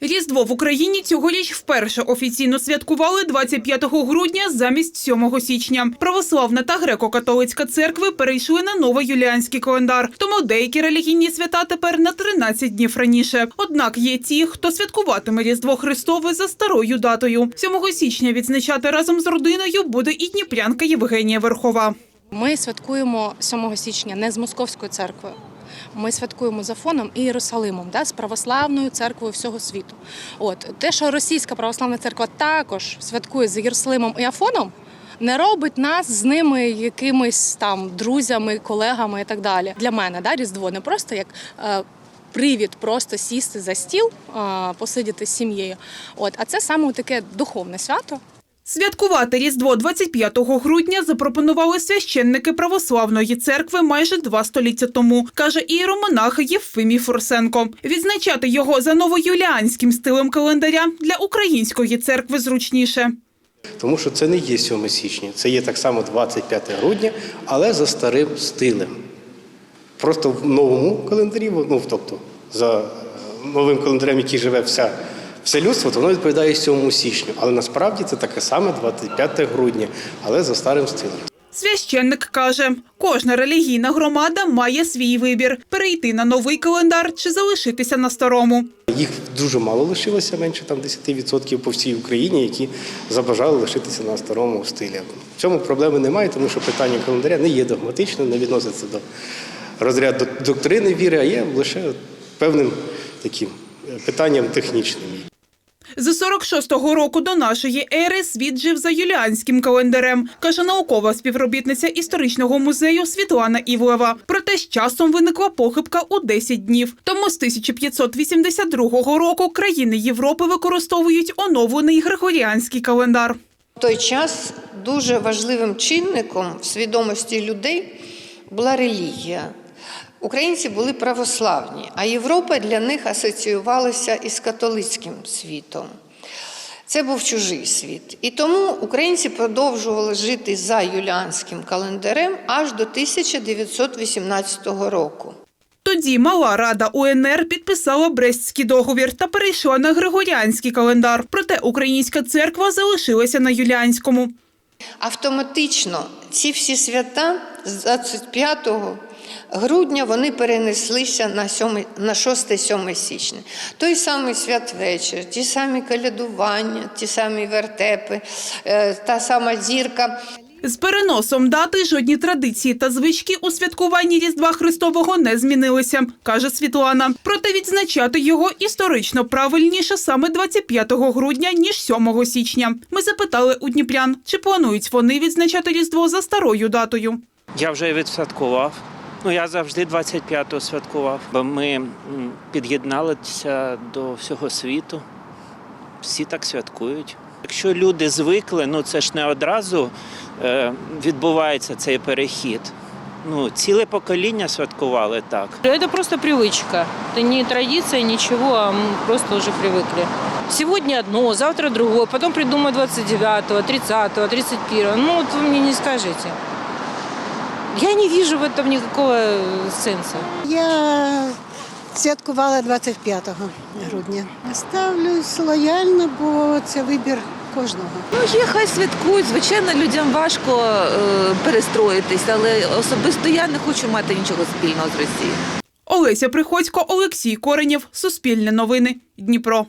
Різдво в Україні цьогоріч вперше офіційно святкували 25 грудня замість 7 січня. Православна та греко-католицька церкви перейшли на новоюліанський календар, тому деякі релігійні свята тепер на 13 днів раніше. Однак є ті, хто святкуватиме Різдво Христове за старою датою. 7 січня відзначати разом з родиною буде і дніпрянка Євгенія Верхова. Ми святкуємо 7 січня не з московською церквою. Ми святкуємо за фоном і Єрусалимом, да, з православною церквою всього світу. От те, що російська православна церква також святкує з Єрусалимом і Афоном, не робить нас з ними якимись там друзями, колегами і так далі. Для мене да, Різдво не просто як. Е, Привід просто сісти за стіл, е, посидіти з сім'єю. От, а це саме таке духовне свято, Святкувати Різдво 25 грудня запропонували священники православної церкви майже два століття тому, каже ієромонах Євфимій Фурсенко. Відзначати його за новоюліанським стилем календаря для української церкви зручніше. Тому що це не є 7 січня, це є так само 25 грудня, але за старим стилем. Просто в новому календарі, ну тобто за новим календарем, який живе вся, все людство, то воно відповідає 7 січню. Але насправді це таке саме 25 грудня, але за старим стилем. Священник каже, кожна релігійна громада має свій вибір – перейти на новий календар чи залишитися на старому. Їх дуже мало лишилося, менше там 10% по всій Україні, які забажали лишитися на старому стилі. В цьому проблеми немає, тому що питання календаря не є догматичним, не відноситься до розряду доктрини віри, а є лише певним таким питанням технічним. З 46-го року до нашої ери світ жив за юліанським календарем, каже наукова співробітниця історичного музею Світлана Івлева. Проте з часом виникла похибка у 10 днів. Тому з 1582 року країни Європи використовують оновлений григоріанський календар. Той час дуже важливим чинником в свідомості людей була релігія. Українці були православні, а Європа для них асоціювалася із католицьким світом. Це був чужий світ. І тому українці продовжували жити за юліанським календарем аж до 1918 року. Тоді мала рада УНР підписала Брестський договір та перейшла на григоріанський календар. Проте українська церква залишилася на юліанському. Автоматично ці всі свята з 25 грудня вони перенеслися на, 7, на 6-7 січня. Той самий святвечір, ті самі калядування, ті самі вертепи, е, та сама зірка. З переносом дати жодні традиції та звички у святкуванні Різдва Христового не змінилися, каже Світлана. Проте відзначати його історично правильніше саме 25 грудня, ніж 7 січня. Ми запитали у дніпрян, чи планують вони відзначати Різдво за старою датою. Я вже відсвяткував. Ну, я завжди 25-го святкував, бо ми м, під'єдналися до всього світу. Всі так святкують. Якщо люди звикли, ну це ж не одразу е, відбувається цей перехід. Ну, ціле покоління святкували так. Это просто привычка. Это не традиция, ничего, а мы просто уже привыкли. Сегодня одно, завтра другое, потом придумают 29-го, 30-го, 31-го. Ну, вот вы мне не скажите. Я не вижу в этом никакого э, сенса. Я святкувала 25 грудня. Ставлюсь лояльно, бо це вибір кожного. Ну, є, хай святкують. Звичайно, людям важко е, перестроїтись, але особисто я не хочу мати нічого спільного з Росією. Олеся Приходько, Олексій Коренєв, Суспільне новини, Дніпро.